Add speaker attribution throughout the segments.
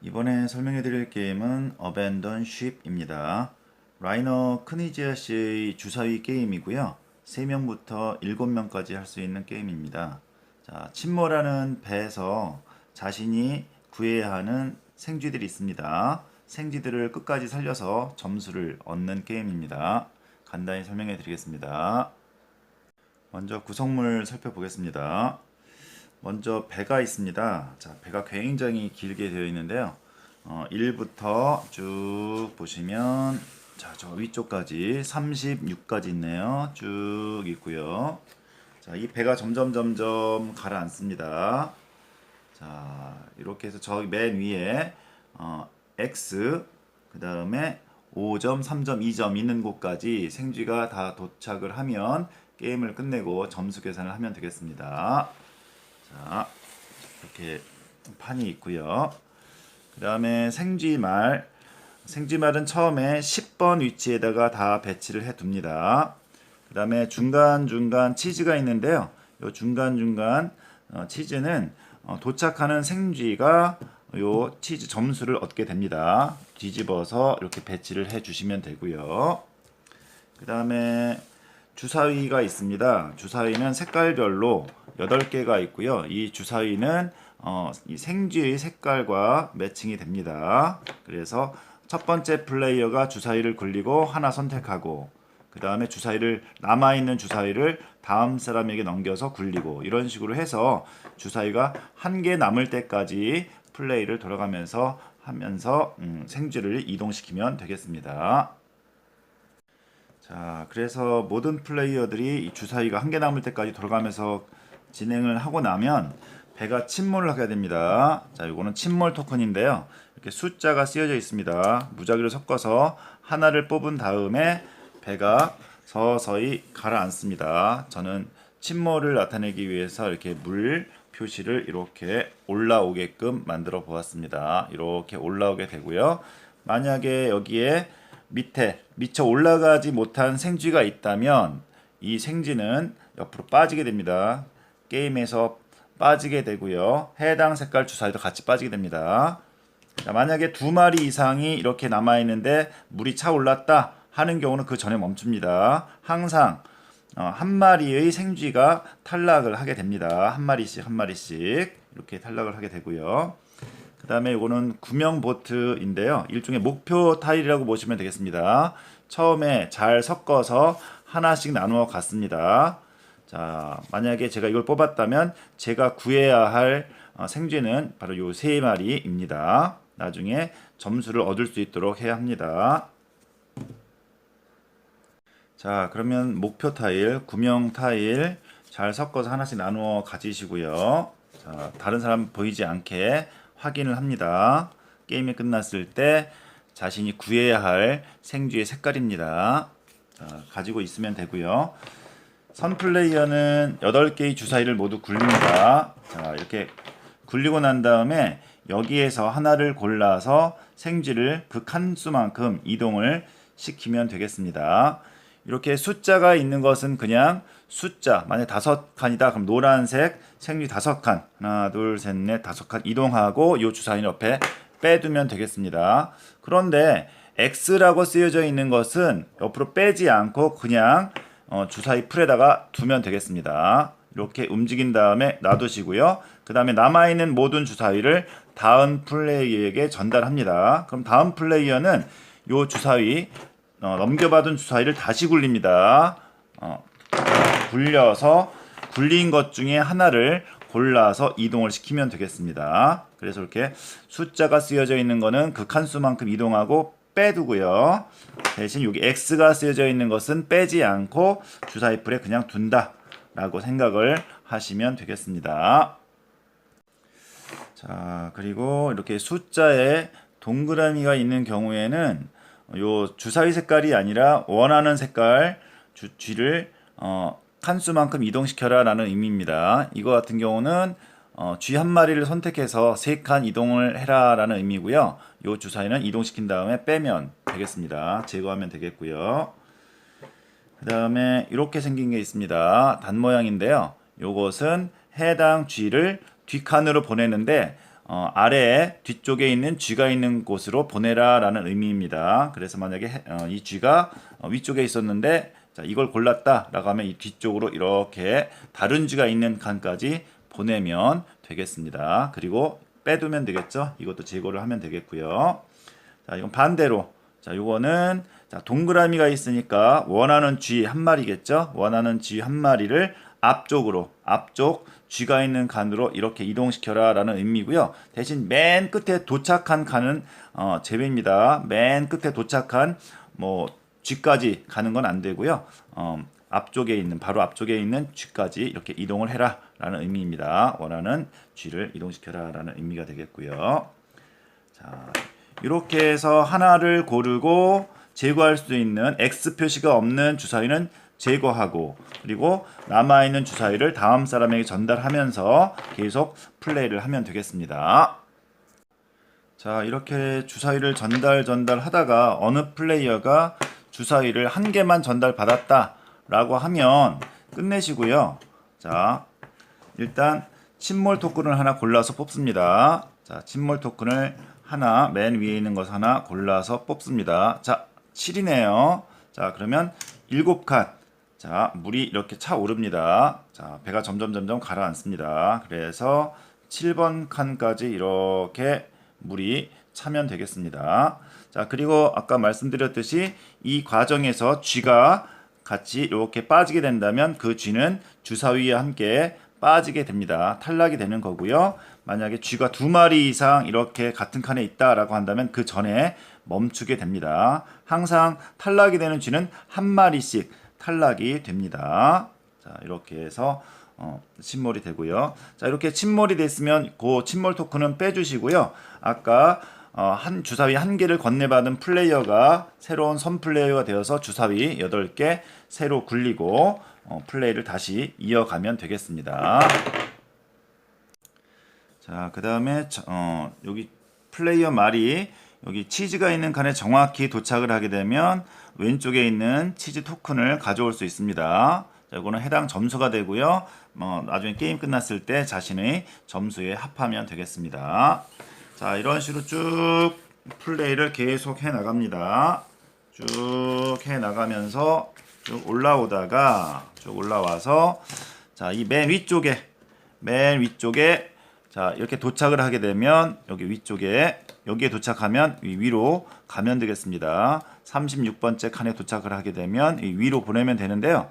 Speaker 1: 이번에 설명해 드릴 게임은 Abandon Ship입니다. 라이너 크니지아 씨의 주사위 게임이고요. 3명부터 7명까지 할 수 있는 게임입니다. 자, 침몰하는 배에서 자신이 구해야 하는 생쥐들이 있습니다. 생쥐들을 끝까지 살려서 점수를 얻는 게임입니다. 간단히 설명해 드리겠습니다. 먼저 구성물 살펴보겠습니다. 먼저 배가 있습니다. 자, 배가 굉장히 길게 되어 있는데요. 어, 1부터 쭉 보시면 자, 저 위쪽까지 36까지 있네요. 쭉 있고요. 자, 이 배가 점점 점점 가라앉습니다. 자, 이렇게 해서 저 맨 위에 어, X 그 다음에 5점, 3점, 2점 있는 곳까지 생쥐가 다 도착을 하면 게임을 끝내고 점수 계산을 하면 되겠습니다. 자, 이렇게 판이 있고요. 그 다음에 생쥐말. 생쥐말은 처음에 10번 위치에다가 다 배치를 해 둡니다. 그 다음에 중간중간 치즈가 있는데요. 요 중간중간 어, 치즈는 어, 도착하는 생쥐가 요 치즈 점수를 얻게 됩니다. 뒤집어서 이렇게 배치를 해 주시면 되고요. 그 다음에 주사위가 있습니다. 주사위는 색깔별로 8개가 있고요. 이 주사위는 어, 이 생쥐의 색깔과 매칭이 됩니다. 그래서 첫 번째 플레이어가 주사위를 굴리고 하나 선택하고 그 다음에 주사위를 남아있는 주사위를 다음 사람에게 넘겨서 굴리고 이런 식으로 해서 주사위가 한 개 남을 때까지 플레이를 돌아가면서 하면서 음, 생쥐를 이동시키면 되겠습니다. 자, 그래서 모든 플레이어들이 이 주사위가 한 개 남을 때까지 돌아가면서 진행을 하고 나면 배가 침몰을 하게 됩니다. 자, 이거는 침몰 토큰인데요. 이렇게 숫자가 쓰여져 있습니다. 무작위로 섞어서 하나를 뽑은 다음에 배가 서서히 가라앉습니다. 저는 침몰을 나타내기 위해서 이렇게 물 표시를 이렇게 올라오게끔 만들어 보았습니다. 이렇게 올라오게 되고요. 만약에 여기에 밑에 미처 올라가지 못한 생쥐가 있다면 이 생쥐는 옆으로 빠지게 됩니다. 게임에서 빠지게 되고요. 해당 색깔 주사위도 같이 빠지게 됩니다. 자, 만약에 두 마리 이상이 이렇게 남아 있는데 물이 차 올랐다 하는 경우는 그 전에 멈춥니다. 항상 어, 한 마리의 생쥐가 탈락을 하게 됩니다. 한 마리씩 한 마리씩 이렇게 탈락을 하게 되고요. 그 다음에 이거는 구명 보트인데요. 일종의 목표 타일이라고 보시면 되겠습니다. 처음에 잘 섞어서 하나씩 나누어 갔습니다. 자, 만약에 제가 이걸 뽑았다면 제가 구해야 할 어, 생쥐는 바로 요 세 마리입니다. 나중에 점수를 얻을 수 있도록 해야 합니다. 자, 그러면 목표 타일, 구명 타일 잘 섞어서 하나씩 나누어 가지시고요. 자, 다른 사람 보이지 않게 확인을 합니다. 게임이 끝났을 때 자신이 구해야 할 생쥐의 색깔입니다. 자, 가지고 있으면 되고요. 선 플레이어는 8개의 주사위를 모두 굴립니다. 자, 이렇게 굴리고 난 다음에 여기에서 하나를 골라서 생쥐를 그 칸수만큼 이동을 시키면 되겠습니다. 이렇게 숫자가 있는 것은 그냥 숫자 만약 다섯 칸이다 그럼 노란색 생쥐 다섯 칸 하나 둘 셋 넷 다섯 칸 이동하고 이 주사위 옆에 빼두면 되겠습니다. 그런데 X라고 쓰여져 있는 것은 옆으로 빼지 않고 그냥 어, 주사위 풀에다가 두면 되겠습니다. 이렇게 움직인 다음에 놔두시고요. 그 다음에 남아있는 모든 주사위를 다음 플레이어에게 전달합니다. 그럼 다음 플레이어는 이 주사위 어, 넘겨받은 주사위를 다시 굴립니다. 어, 굴려서 굴린 것 중에 하나를 골라서 이동을 시키면 되겠습니다. 그래서 이렇게 숫자가 쓰여져 있는 거는 그 칸수만큼 이동하고 빼두고요. 대신 여기 X가 쓰여져 있는 것은 빼지 않고 주사위 풀에 그냥 둔다 라고 생각을 하시면 되겠습니다. 자, 그리고 이렇게 숫자에 동그라미가 있는 경우에는 요 주사위 색깔이 아니라 원하는 색깔 주, 쥐를 어, 칸수만큼 이동시켜라 라는 의미입니다. 이거 같은 경우는 어, 쥐 한 마리를 선택해서 세 칸 이동을 해라 라는 의미고요. 요 주사위는 이동시킨 다음에 빼면 되겠습니다. 제거하면 되겠고요. 그 다음에 이렇게 생긴 게 있습니다. 단 모양인데요. 요것은 해당 쥐를 뒷칸으로 보내는데 어, 아래에 뒤쪽에 있는 쥐가 있는 곳으로 보내라라는 의미입니다. 그래서 만약에 해- 어, 이 쥐가 어, 위쪽에 있었는데 자, 이걸 골랐다라고 하면 이 뒤쪽으로 이렇게 다른 쥐가 있는 칸까지 보내면 되겠습니다. 그리고 빼두면 되겠죠. 이것도 제거를 하면 되겠고요. 자, 이건 반대로. 자, 요거는 자, 동그라미가 있으니까 원하는 쥐 한 마리겠죠? 원하는 쥐 한 마리를 앞쪽으로, 앞쪽 쥐가 있는 칸으로 이렇게 이동시켜라 라는 의미고요. 대신 맨 끝에 도착한 칸은 어, 제외입니다. 맨 끝에 도착한 뭐 쥐까지 가는 건 안 되고요. 어, 앞쪽에 있는 바로 앞쪽에 있는 쥐까지 이렇게 이동을 해라 라는 의미입니다. 원하는 쥐를 이동시켜라 라는 의미가 되겠고요. 자, 이렇게 해서 하나를 고르고 제거할 수 있는 X 표시가 없는 주사위는 제거하고 그리고 남아 있는 주사위를 다음 사람에게 전달하면서 계속 플레이를 하면 되겠습니다. 자, 이렇게 주사위를 전달 전달 하다가 어느 플레이어가 주사위를 한 개만 전달 받았다 라고 하면 끝내시고요. 자, 일단 침몰 토큰을 하나 골라서 뽑습니다. 자, 침몰 토큰을 하나 맨 위에 있는 것 하나 골라서 뽑습니다. 자, 7이네요. 자, 그러면 7칸. 자, 물이 이렇게 차 오릅니다. 자, 배가 점점 점점 가라앉습니다. 그래서 7번 칸까지 이렇게 물이 차면 되겠습니다. 자, 그리고 아까 말씀드렸듯이 이 과정에서 쥐가 같이 이렇게 빠지게 된다면 그 쥐는 주사위와 함께 빠지게 됩니다. 탈락이 되는 거고요. 만약에 쥐가 두 마리 이상 이렇게 같은 칸에 있다라고 한다면 그 전에 멈추게 됩니다. 항상 탈락이 되는 쥐는 한 마리씩 탈락이 됩니다. 자, 이렇게 해서 어, 침몰이 되고요. 자, 이렇게 침몰이 됐으면 그 침몰 토큰은 빼주시고요. 아까 어, 한 주사위 한 개를 건네받은 플레이어가 새로운 선 플레이어가 되어서 주사위 8개 새로 굴리고 어, 플레이를 다시 이어가면 되겠습니다. 자, 그 다음에 어, 여기 플레이어 말이 여기 치즈가 있는 칸에 정확히 도착을 하게 되면 왼쪽에 있는 치즈 토큰을 가져올 수 있습니다. 자, 이거는 해당 점수가 되고요. 뭐 나중에 게임 끝났을 때 자신의 점수에 합하면 되겠습니다. 자, 이런 식으로 쭉 플레이를 계속 해 나갑니다. 쭉 해 나가면서 쭉 올라오다가 쭉 올라와서 자, 이 맨 위쪽에 맨 위쪽에 자, 이렇게 도착을 하게 되면 여기 위쪽에 여기에 도착하면 위- 위로 가면 되겠습니다. 36번째 칸에 도착을 하게 되면 이 위로 보내면 되는데요.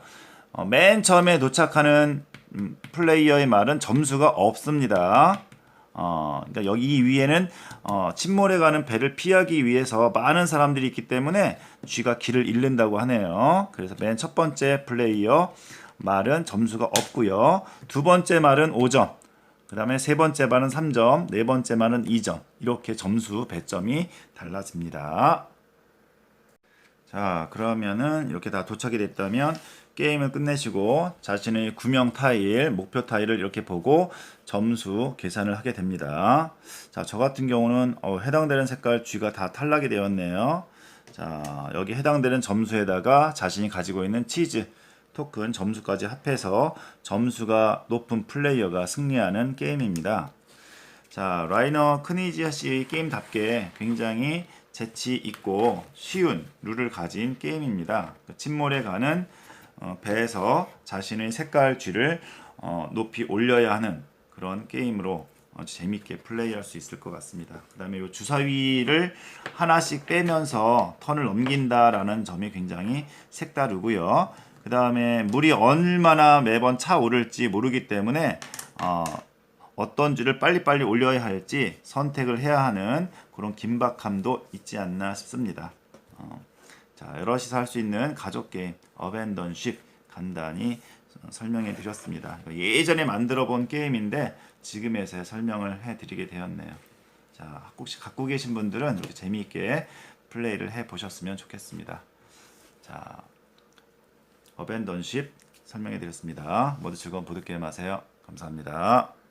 Speaker 1: 어, 맨 처음에 도착하는 음, 플레이어의 말은 점수가 없습니다. 어, 그러니까 여기 이 위에는 어, 침몰해 가는 배를 피하기 위해서 많은 사람들이 있기 때문에 쥐가 길을 잃는다고 하네요. 그래서 맨 첫 번째 플레이어 말은 점수가 없고요. 두 번째 말은 5점. 그 다음에 세 번째 말은 3점, 네 번째 말은 2점. 이렇게 점수 배점이 달라집니다. 자, 그러면은 이렇게 다 도착이 됐다면 게임을 끝내시고 자신의 구명 타일, 목표 타일을 이렇게 보고 점수 계산을 하게 됩니다. 자, 저 같은 경우는 어, 해당되는 색깔 쥐가 다 탈락이 되었네요. 자, 여기 해당되는 점수에다가 자신이 가지고 있는 치즈 토큰 점수까지 합해서 점수가 높은 플레이어가 승리하는 게임입니다. 자, 라이너 크니지아 씨의 게임답게 굉장히 재치 있고 쉬운 룰을 가진 게임입니다. 그 침몰에 가는 어, 배에서 자신의 색깔 쥐를 어, 높이 올려야 하는 그런 게임으로 아주 재밌게 플레이할 수 있을 것 같습니다. 그 다음에 이 주사위를 하나씩 빼면서 턴을 넘긴다라는 점이 굉장히 색다르고요. 그 다음에 물이 얼마나 매번 차 오를지 모르기 때문에 어, 어떤 줄을 빨리빨리 올려야 할지 선택을 해야 하는 그런 긴박함도 있지 않나 싶습니다. 어, 자, 여럿이서 할 수 있는 가족 게임 어벤던십 간단히 설명해 드렸습니다. 예전에 만들어 본 게임인데 지금에서야 설명을 해 드리게 되었네요. 자, 혹시 갖고 계신 분들은 이렇게 재미있게 플레이를 해 보셨으면 좋겠습니다. 자, 어벤던십 설명해 드렸습니다. 모두 즐거운 보드게임 하세요. 감사합니다.